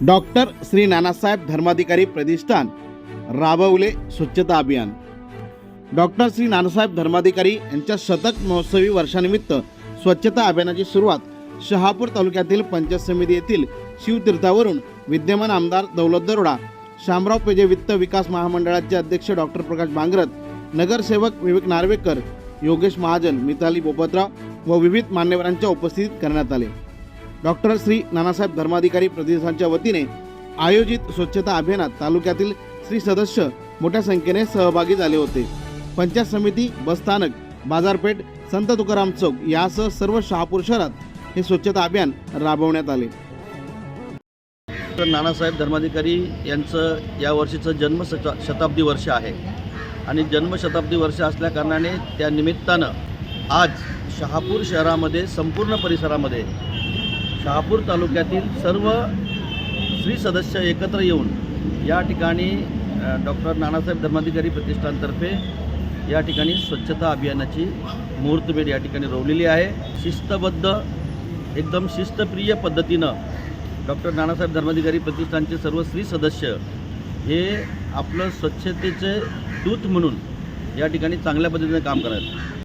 Doctor Shri Nanasaheb Dharmadhikari Pratishthan राबवले स्वच्छता अभियान. डॉक्टर श्री नानासाहेब धर्माधिकारी यांच्या शतक महोत्सवी वर्षानिमित्त स्वच्छता अभियानाची सुरुवात शहापूर तालुक्यातील पंचायत समिती येथील शिवतीर्थावरून विद्यमान आमदार दौलत दरोडा शामराव पेजे वित्त विकास महामंडळाचे अध्यक्ष डॉक्टर प्रकाश बांगरत नगरसेवक विवेक नार्वेकर योगेश महाजन मिताली बोपतराव व विविध मान्यवरांच्या उपस्थितीत करण्यात आले. डॉक्टर श्री नानासाहेब धर्माधिकारी प्रतिष्ठानच्या वतीने आयोजित स्वच्छता अभियानात तालुक्यातील श्री सदस्य मोठ्या संख्येने सहभागी झाले होते. पंचायत समिती बसस्थानक बाजारपेठ संत तुकाराम चौक यासह सर्व शहापूर शहरात हे स्वच्छता अभियान राबवण्यात आले. डॉक्टर नानासाहेब धर्माधिकारी यांचं या वर्षीचं जन्म शताब्दी वर्ष आहे. आणि जन्मशताब्दी वर्ष असल्या कारणाने त्या निमित्तानं आज शहापूर शहरामध्ये संपूर्ण परिसरामध्ये शहापूर तालुक्यातील सर्व श्री सदस्य एकत्र येऊन या ठिकाणी डॉक्टर नानासाहेब धर्माधिकारी प्रतिष्ठानतर्फे या ठिकाणी स्वच्छता अभियानाची मुहूर्तमेढ या ठिकाणी रोवलेली आहे. शिस्तबद्ध एकदम शिस्तप्रिय पद्धतीनं डॉक्टर नानासाहेब धर्माधिकारी प्रतिष्ठानचे सर्व स्त्री सदस्य हे आपलं स्वच्छतेचे दूत म्हणून या ठिकाणी चांगल्या पद्धतीने काम करत